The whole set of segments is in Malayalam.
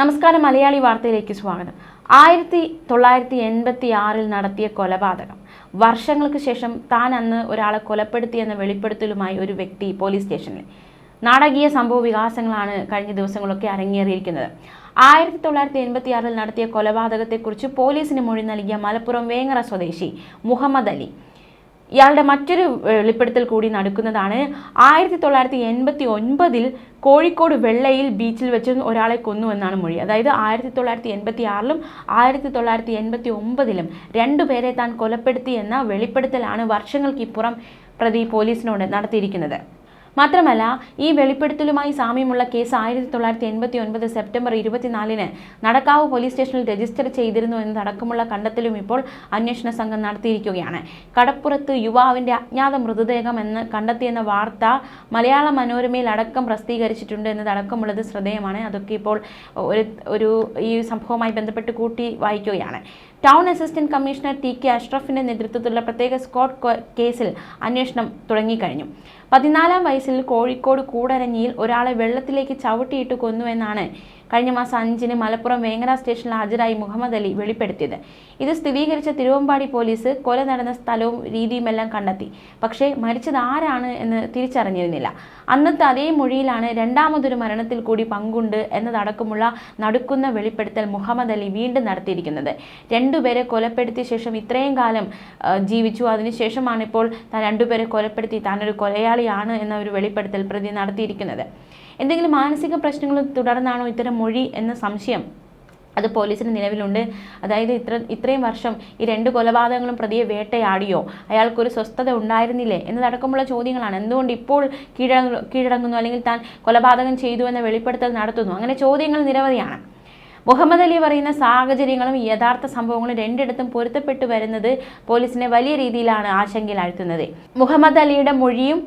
നമസ്കാരം മലയാളി വാർത്തയിലേക്ക് സ്വാഗതം. ആയിരത്തി തൊള്ളായിരത്തി എൺപത്തി ആറിൽ നടത്തിയ കൊലപാതകം. വർഷങ്ങൾക്ക് ശേഷം താൻ അന്ന് ഒരാളെ കൊലപ്പെടുത്തിയെന്ന വെളിപ്പെടുത്തലുമായി ഒരു വ്യക്തി പോലീസ് സ്റ്റേഷനിൽ. നാടകീയ സംഭവ വികാസങ്ങളാണ് കഴിഞ്ഞ ദിവസങ്ങളൊക്കെ അരങ്ങേറിയിരിക്കുന്നത്. ആയിരത്തി തൊള്ളായിരത്തി എൺപത്തി ആറിൽ നടത്തിയ കൊലപാതകത്തെക്കുറിച്ച് പോലീസിന് മൊഴി നൽകിയ മലപ്പുറം വേങ്ങറ സ്വദേശി മുഹമ്മദ് അലി. ഇയാളുടെ മറ്റൊരു വെളിപ്പെടുത്തൽ കൂടി നടക്കുന്നതാണ്. ആയിരത്തി തൊള്ളായിരത്തി എൺപത്തി ഒൻപതിൽ കോഴിക്കോട് വെള്ളയിൽ ബീച്ചിൽ വെച്ച് ഒരാളെ കൊന്നു എന്നാണ് മൊഴി. അതായത് ആയിരത്തി തൊള്ളായിരത്തി എൺപത്തി ആറിലും ആയിരത്തി തൊള്ളായിരത്തി എൺപത്തി ഒമ്പതിലും രണ്ടുപേരെ താൻ കൊലപ്പെടുത്തി എന്ന വെളിപ്പെടുത്തലാണ് വർഷങ്ങൾക്കിപ്പുറം പ്രതി പോലീസിനോട് നടത്തിയിരിക്കുന്നത്. മാത്രമല്ല ഈ വെളിപ്പെടുത്തലുമായി സാമ്യമുള്ള കേസ് ആയിരത്തി തൊള്ളായിരത്തി എൺപത്തി ഒൻപത് സെപ്റ്റംബർ ഇരുപത്തിനാലിന് നടക്കാവ് പോലീസ് സ്റ്റേഷനിൽ രജിസ്റ്റർ ചെയ്തിരുന്നു എന്നതടക്കമുള്ള കണ്ടെത്തലും ഇപ്പോൾ അന്വേഷണ സംഘം നടത്തിയിരിക്കുകയാണ്. കടപ്പുറത്ത് യുവാവിന്റെ അജ്ഞാത മൃതദേഹം എന്ന് കണ്ടെത്തിയെന്ന വാർത്ത മലയാള മനോരമയിൽ അടക്കം പ്രസിദ്ധീകരിച്ചിട്ടുണ്ട് എന്നതടക്കമുള്ളത് ശ്രദ്ധേയമാണ്. അതൊക്കെ ഇപ്പോൾ ഒരു ഒരു ഈ സംഭവവുമായി ബന്ധപ്പെട്ട് കൂട്ടി വായിക്കുകയാണ്. Town assistant commissioner T K അഷ്റഫിന്റെ നേതൃത്വത്തിലുള്ള പ്രത്യേക സ്ക്വാഡ് കേസിൽ അന്വേഷണം തുടങ്ങിക്കഴിഞ്ഞു. പതിനാലാം വയസ്സിൽ കോഴിക്കോട് കൂടരഞ്ഞിയിൽ ഒരാളെ വെള്ളത്തിലേക്ക് ചവിട്ടിയിട്ട് കൊന്നുവെന്നാണ് കഴിഞ്ഞ മാസം അഞ്ചിന് മലപ്പുറം വേങ്ങര സ്റ്റേഷനിൽ ഹാജരായി മുഹമ്മദ് അലി വെളിപ്പെടുത്തിയത്. ഇത് സ്ഥിരീകരിച്ച തിരുവമ്പാടി പോലീസ് കൊല നടന്ന സ്ഥലവും രീതിയുമെല്ലാം കണ്ടെത്തി. പക്ഷേ മരിച്ചത് ആരാണ് എന്ന് തിരിച്ചറിഞ്ഞിരുന്നില്ല. അന്നത്തെ അതേ മൊഴിയിലാണ് രണ്ടാമതൊരു മരണത്തിൽ കൂടി പങ്കുണ്ട് എന്നതടക്കമുള്ള നടുക്കുന്ന വെളിപ്പെടുത്തൽ മുഹമ്മദ് അലി വീണ്ടും നടത്തിയിരിക്കുന്നത്. രണ്ടുപേരെ കൊലപ്പെടുത്തിയ ശേഷം ഇത്രയും കാലം ജീവിച്ചു. അതിനുശേഷമാണ് ഇപ്പോൾ താൻ രണ്ടുപേരെ കൊലപ്പെടുത്തി. താനൊരു കൊലയാളിയാണ് എന്ന ഒരു വെളിപ്പെടുത്തൽ പ്രതി നടത്തിയിരിക്കുന്നത്. എന്തെങ്കിലും മാനസിക പ്രശ്നങ്ങൾ തുടർന്നാണോ ഇത്തരം മൊഴി എന്ന സംശയം? അത് പോലീസിന് നിലവിലുണ്ട്. അതായത് ഇത്ര ഇത്രയും വർഷം ഈ രണ്ട് കൊലപാതകങ്ങളും പ്രതിയെ വേട്ടയാടിയോ? അയാൾക്കൊരു സ്വസ്ഥത ഉണ്ടായിരുന്നില്ലേ? എന്നതടക്കമുള്ള ചോദ്യങ്ങളാണ്. എന്തുകൊണ്ട് ഇപ്പോൾ കീഴടങ്ങു കീഴടങ്ങുന്നു? അല്ലെങ്കിൽ താൻ കൊലപാതകം ചെയ്തു എന്ന വെളിപ്പെടുത്തൽ നടത്തുന്നു? അങ്ങനെ ചോദ്യങ്ങൾ നിരവധിയാണ്. മുഹമ്മദ് അലി പറയുന്ന സാഹചര്യങ്ങളും യഥാർത്ഥ സംഭവങ്ങളും രണ്ടിടത്തും പൊരുത്തപ്പെട്ടു വരുന്നത് പോലീസിനെ വലിയ രീതിയിലാണ് ആശങ്കയിലാഴ്ത്തുന്നത്. മുഹമ്മദ് അലിയുടെ മൊഴിയും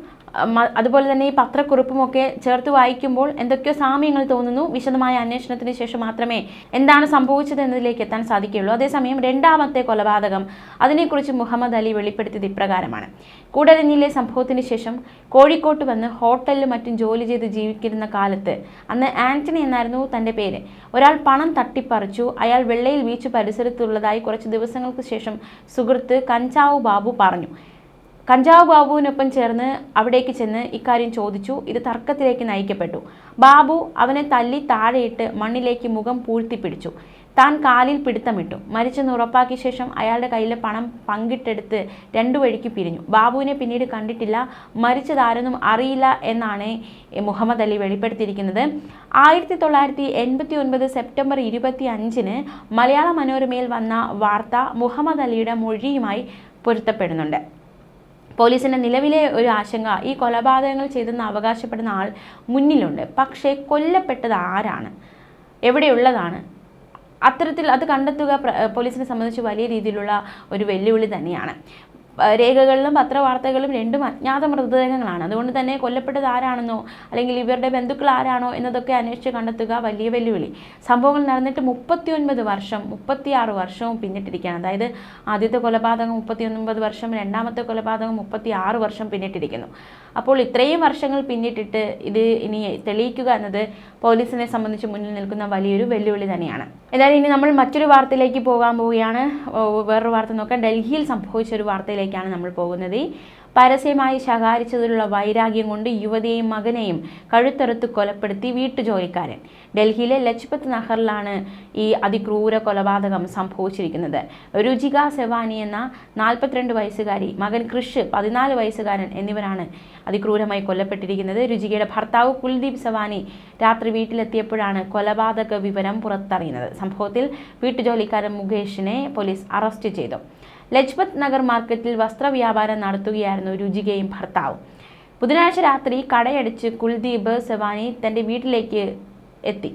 അതുപോലെ തന്നെ ഈ പത്രക്കുറിപ്പുമൊക്കെ ചേർത്ത് വായിക്കുമ്പോൾ എന്തൊക്കെയോ സാമ്യങ്ങൾ തോന്നുന്നു. വിശദമായ അന്വേഷണത്തിന് ശേഷം മാത്രമേ എന്താണ് സംഭവിച്ചത് എന്നതിലേക്ക് എത്താൻ സാധിക്കുകയുള്ളൂ. അതേസമയം രണ്ടാമത്തെ കൊലപാതകം അതിനെക്കുറിച്ച് മുഹമ്മദ് അലി വെളിപ്പെടുത്തിയത് ഇപ്രകാരമാണ്. കൂടരഞ്ഞിലെ സംഭവത്തിന് ശേഷം കോഴിക്കോട്ട് വന്ന് ഹോട്ടലിലും മറ്റും ജോലി ചെയ്ത് ജീവിക്കുന്ന കാലത്ത് അന്ന് ആന്റണി എന്നായിരുന്നു തന്റെ പേര്. ഒരാൾ പണം തട്ടിപ്പറിച്ചു. അയാൾ വെള്ളയിൽ ബീച്ച് പരിസരത്തുള്ളതായി കുറച്ച് ദിവസങ്ങൾക്ക് ശേഷം സുഹൃത്ത് കഞ്ചാവ് ബാബു പറഞ്ഞു. കഞ്ചാവ് ബാബുവിനൊപ്പം ചേർന്ന് അവിടേക്ക് ചെന്ന് ഇക്കാര്യം ചോദിച്ചു. ഇത് തർക്കത്തിലേക്ക് നയിക്കപ്പെട്ടു. ബാബു അവനെ തല്ലി താഴെയിട്ട് മണ്ണിലേക്ക് മുഖം പൂഴ്ത്തിപ്പിടിച്ചു. താൻ കാലിൽ പിടുത്തമിട്ടു. മരിച്ചെന്ന് ഉറപ്പാക്കിയ ശേഷം അയാളുടെ കയ്യിലെ പണം പങ്കിട്ടെടുത്ത് രണ്ടു വഴിക്ക് പിരിഞ്ഞു. ബാബുവിനെ പിന്നീട് കണ്ടിട്ടില്ല. മരിച്ചതാരെന്നും അറിയില്ല എന്നാണ് മുഹമ്മദ് അലി വെളിപ്പെടുത്തിയിരിക്കുന്നത്. ആയിരത്തി തൊള്ളായിരത്തി എൺപത്തി ഒൻപത് സെപ്റ്റംബർ ഇരുപത്തി അഞ്ചിന് മലയാള മനോരമയിൽ വന്ന വാർത്ത മുഹമ്മദ് അലിയുടെ മൊഴിയുമായി പൊരുത്തപ്പെടുന്നുണ്ട്. പോലീസിന്റെ നിലവിലെ ഒരു ആശങ്ക ഈ കൊലപാതകങ്ങൾ ചെയ്തെന്ന് അവകാശപ്പെടുന്ന ആൾ മുന്നിലുണ്ട്. പക്ഷേ കൊല്ലപ്പെട്ടത് ആരാണ്? എവിടെയുള്ളതാണ്? അത്തരത്തിൽ അത് കണ്ടെത്തുക പോലീസിനെ സംബന്ധിച്ച് വലിയ രീതിയിലുള്ള ഒരു വെല്ലുവിളി തന്നെയാണ്. രേഖകളിലും പത്രവാർത്തകളും രണ്ടും അജ്ഞാത മൃതദേഹങ്ങളാണ്. അതുകൊണ്ട് തന്നെ കൊല്ലപ്പെട്ടത് ആരാണെന്നോ അല്ലെങ്കിൽ ഇവരുടെ ബന്ധുക്കൾ ആരാണോ എന്നതൊക്കെ അന്വേഷിച്ച് കണ്ടെത്തുക വലിയ വെല്ലുവിളി. സംഭവങ്ങൾ നടന്നിട്ട് മുപ്പത്തിയൊൻപത് വർഷം മുപ്പത്തിയാറ് വർഷവും പിന്നിട്ടിരിക്കുകയാണ്. അതായത് ആദ്യത്തെ കൊലപാതകം മുപ്പത്തിയൊൻപത് വർഷം രണ്ടാമത്തെ കൊലപാതകം മുപ്പത്തി ആറ് വർഷം പിന്നിട്ടിരിക്കുന്നു. അപ്പോൾ ഇത്രയും വർഷങ്ങൾ പിന്നിട്ടിട്ട് ഇത് ഇനി തെളിയിക്കുക എന്നത് പോലീസിനെ സംബന്ധിച്ച് മുന്നിൽ നിൽക്കുന്ന വലിയൊരു വെല്ലുവിളി തന്നെയാണ്. ഏതായാലും ഇനി നമ്മൾ മറ്റൊരു വാർത്തയിലേക്ക് പോകാൻ പോവുകയാണ്. വേറൊരു വാർത്ത നോക്കാം. ഡൽഹിയിൽ സംഭവിച്ച ഒരു വാർത്തയിലേക്കാണ് നമ്മൾ പോകുന്നത്. പരസ്യമായി ശകാരിച്ചതിലുള്ള വൈരാഗ്യം കൊണ്ട് യുവതിയെയും മകനെയും കഴുത്തറുത്ത് കൊലപ്പെടുത്തി വീട്ടുജോലിക്കാരൻ. ഡൽഹിയിലെ ലജ്പത് നഹറിലാണ് ഈ അതിക്രൂര കൊലപാതകം സംഭവിച്ചിരിക്കുന്നത്. രുചിക സെവാനി എന്ന നാൽപ്പത്തിരണ്ട് വയസ്സുകാരി മകൻ കൃഷ് പതിനാല് വയസ്സുകാരൻ എന്നിവരാണ് അതിക്രൂരമായി കൊല്ലപ്പെട്ടിരിക്കുന്നത്. രുചികയുടെ ഭർത്താവ് കുൽദീപ് സവാനി രാത്രി വീട്ടിലെത്തിയപ്പോഴാണ് കൊലപാതക വിവരം പുറത്തറിയുന്നത്. സംഭവത്തിൽ വീട്ടുജോലിക്കാരൻ മുകേഷിനെ പോലീസ് അറസ്റ്റ് ചെയ്തു. ലജ്പത് നഗർ മാർക്കറ്റിൽ വസ്ത്രവ്യാപാരം നടത്തുകയായിരുന്നു രുചികയും ഭർത്താവും. ബുധനാഴ്ച രാത്രി കടയടിച്ച് കുൽദീപ് സെവാനി തന്റെ വീട്ടിലേക്ക് എത്തി.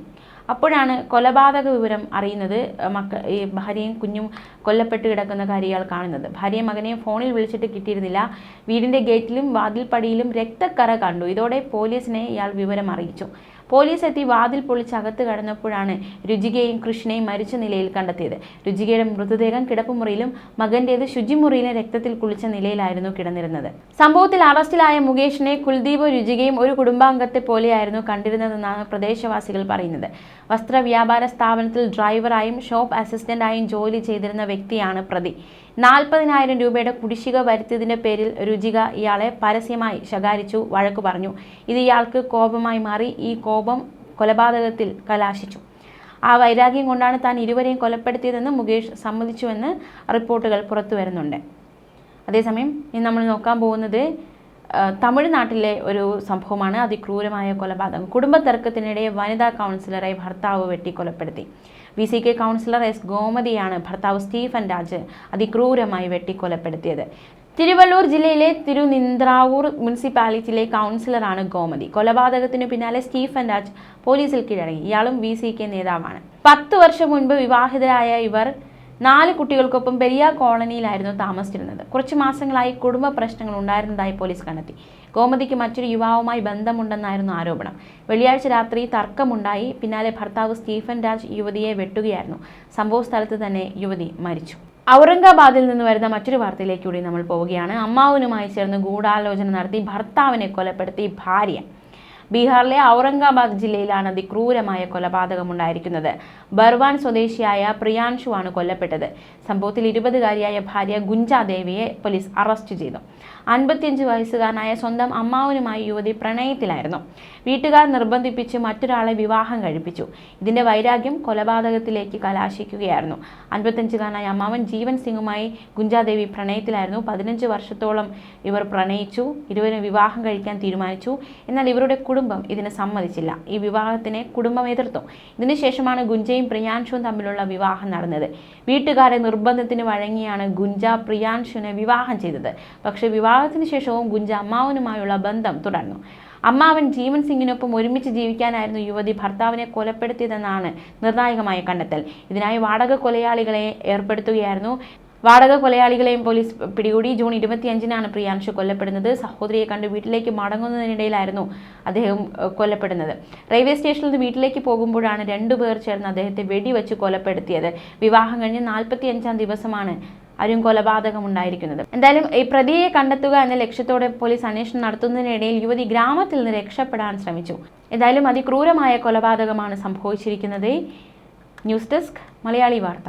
അപ്പോഴാണ് കൊലപാതക വിവരം അറിയുന്നത് മക്ക ഈ ഭാര്യയും കുഞ്ഞും കൊല്ലപ്പെട്ട് കിടക്കുന്ന കാര്യങ്ങൾ കാണുന്നത്. ഭാര്യയും മകനെയും ഫോണിൽ വിളിച്ചിട്ട് കിട്ടിയിരുന്നില്ല. വീടിന്റെ ഗേറ്റിലും വാതിൽപ്പടിയിലും രക്തക്കറ കണ്ടു. ഇതോടെ പോലീസിനെ ഇയാൾ വിവരം അറിയിച്ചു പോലീസ് എത്തി വാതിൽ പൊളിച്ച് അകത്ത് കടന്നപ്പോഴാണ് രുചികയും കൃഷ്ണയും മരിച്ച നിലയിൽ കണ്ടെത്തിയത്. രുചികയുടെ മൃതദേഹം കിടപ്പുമുറിയിലും മകന്റേത് ശുചിമുറിയിലെ രക്തത്തിൽ കുളിച്ച നിലയിലായിരുന്നു കിടന്നിരുന്നത്. സംഭവത്തിൽ അറസ്റ്റിലായ മുകേഷിനെ കുൽദീപ് രുചികയും ഒരു കുടുംബാംഗത്തെ പോലെയായിരുന്നു കണ്ടിരുന്നതെന്നാണ് പ്രദേശവാസികൾ പറയുന്നത്. വസ്ത്ര വ്യാപാര സ്ഥാപനത്തിൽ ഡ്രൈവറായും ഷോപ്പ് അസിസ്റ്റന്റായും ജോലി ചെയ്തിരുന്ന വ്യക്തിയാണ് പ്രതി. നാൽപ്പതിനായിരം രൂപയുടെ കുടിശ്ശിക വരുത്തിയതിന്റെ പേരിൽ രുചിക ഇയാളെ പരസ്യമായി ശകാരിച്ചു വഴക്കു പറഞ്ഞു. ഇത് ഇയാൾക്ക് കോപമായി മാറി ഈ കോപം കൊലപാതകത്തിൽ കലാശിച്ചു. ആ വൈരാഗ്യം കൊണ്ടാണ് താൻ ഇരുവരെയും കൊലപ്പെടുത്തിയതെന്ന് മുകേഷ് സമ്മതിച്ചുവെന്ന് റിപ്പോർട്ടുകൾ പുറത്തു വരുന്നുണ്ട്. അതേസമയം ഇനി നമ്മൾ നോക്കാൻ പോകുന്നത് തമിഴ്നാട്ടിലെ ഒരു സംഭവമാണ്. അതിക്രൂരമായ കൊലപാതകം. കുടുംബ തർക്കത്തിനിടെ വനിതാ കൗൺസിലറെ ഭർത്താവ് വെട്ടി കൊലപ്പെടുത്തി. V C K councillor S ഗോമതിയാണ് ഭർത്താവ് സ്റ്റീഫൻ രാജ് അതിക്രൂരമായി വെട്ടിക്കൊലപ്പെടുത്തിയത്. തിരുവള്ളൂർ ജില്ലയിലെ തിരുനിന്ദ്രാവൂർ മുനിസിപ്പാലിറ്റിയിലെ കൗൺസിലറാണ് ഗോമതി. കൊലപാതകത്തിനു പിന്നാലെ സ്റ്റീഫൻ രാജ് പോലീസിൽ കീഴടങ്ങി. ഇയാളും വി സി കെ നേതാവാണ്. പത്ത് വർഷം മുൻപ് വിവാഹിതരായ ഇവർ നാല് കുട്ടികൾക്കൊപ്പം പെരിയ കോളനിയിലായിരുന്നു താമസിച്ചിരുന്നത്. കുറച്ച് മാസങ്ങളായി കുടുംബ പ്രശ്നങ്ങൾ ഉണ്ടായിരുന്നതായി പോലീസ് കണ്ടെത്തി. ഗോമതിക്ക് മറ്റൊരു യുവാവുമായി ബന്ധമുണ്ടെന്നായിരുന്നു ആരോപണം. വെള്ളിയാഴ്ച രാത്രി തർക്കമുണ്ടായി. പിന്നാലെ ഭർത്താവ് സ്റ്റീഫൻ രാജ് യുവതിയെ വെട്ടുകയായിരുന്നു. സംഭവ സ്ഥലത്ത് തന്നെ യുവതി മരിച്ചു. ഔറംഗാബാദിൽ നിന്ന് വരുന്ന മറ്റൊരു വാർത്തയിലേക്ക് കൂടി നമ്മൾ പോവുകയാണ്. അമ്മാവനുമായി ചേർന്ന് ഗൂഢാലോചന നടത്തി ഭർത്താവിനെ കൊലപ്പെടുത്തി ഭാര്യ ബീഹാറിലെ ഔറംഗാബാദ് ജില്ലയിലാണ് അതിക്രൂരമായ കൊലപാതകമുണ്ടായിരിക്കുന്നത്. ബർവാൻ സ്വദേശിയായ പ്രിയാൻഷു ആണ് കൊല്ലപ്പെട്ടത്. സംഭവത്തിൽ ഇരുപതുകാരിയായ ഭാര്യ ഗുഞ്ചാദേവിയെ പോലീസ് അറസ്റ്റ് ചെയ്തു. അൻപത്തിയഞ്ച് വയസ്സുകാരനായ സ്വന്തം അമ്മാവനുമായി യുവതി പ്രണയത്തിലായിരുന്നു. വീട്ടുകാർ നിർബന്ധിപ്പിച്ച് മറ്റൊരാളെ വിവാഹം കഴിപ്പിച്ചു. ഇതിന്റെ വൈരാഗ്യം കൊലപാതകത്തിലേക്ക് കലാശിക്കുകയായിരുന്നു. അൻപത്തഞ്ചുകാരനായ അമ്മാവൻ ജീവൻ സിംഗുമായി ഗുഞ്ചാദേവി പ്രണയത്തിലായിരുന്നു. പതിനഞ്ച് വർഷത്തോളം ഇവർ പ്രണയിച്ചു. ഇരുവരും വിവാഹം കഴിക്കാൻ തീരുമാനിച്ചു. എന്നാൽ ഇവരുടെ കുടുംബം ഇതിന് സമ്മതിച്ചില്ല. ഈ വിവാഹത്തിനെ കുടുംബം എതിർത്തു. ഇതിനുശേഷമാണ് ഗുഞ്ചയും പ്രിയാൻഷുവും തമ്മിലുള്ള വിവാഹം നടന്നത്. വീട്ടുകാരെ നിർബന്ധത്തിന് വഴങ്ങിയാണ് ഗുഞ്ച പ്രിയാൻഷുവിനെ വിവാഹം ചെയ്തത്. പക്ഷേ വിവാഹത്തിന് ശേഷവും ഗുഞ്ച അമ്മാവനുമായുള്ള ബന്ധം തുടർന്നു. അമ്മാവൻ ജീവൻ സിംഗിനൊപ്പം ഒരുമിച്ച് ജീവിക്കാനായിരുന്നു യുവതി ഭർത്താവിനെ കൊലപ്പെടുത്തിയതെന്നാണ് നിർണായകമായ കണ്ടെത്തൽ. ഇതിനായി വാടക കൊലയാളികളെ ഏർപ്പെടുത്തുകയായിരുന്നു. വാടക കൊലയാളികളെയും പോലീസ് പിടികൂടി ജൂൺ ഇരുപത്തിയഞ്ചിനാണ് പ്രിയാൻഷു കൊല്ലപ്പെടുന്നത്. സഹോദരിയെ കണ്ട് വീട്ടിലേക്ക് മടങ്ങുന്നതിനിടയിലായിരുന്നു അദ്ദേഹം കൊല്ലപ്പെടുന്നത്. റെയിൽവേ സ്റ്റേഷനിൽ നിന്ന് വീട്ടിലേക്ക് പോകുമ്പോഴാണ് രണ്ടുപേർ ചേർന്ന് അദ്ദേഹത്തെ വെടിവെച്ച് കൊലപ്പെടുത്തിയത്. വിവാഹം കഴിഞ്ഞ് നാൽപ്പത്തി അഞ്ചാം ദിവസമാണ് അരും കൊലപാതകം ഉണ്ടായിരിക്കുന്നത്. എന്തായാലും ഈ പ്രതിയെ കണ്ടെത്തുക എന്ന ലക്ഷ്യത്തോടെ പോലീസ് അന്വേഷണം നടത്തുന്നതിനിടയിൽ യുവതി ഗ്രാമത്തിൽ നിന്ന് രക്ഷപ്പെടാൻ ശ്രമിച്ചു. എന്തായാലും അതിക്രൂരമായ കൊലപാതകമാണ് സംഭവിച്ചിരിക്കുന്നത്. ന്യൂസ് ഡെസ്ക് മലയാളി വാർത്ത.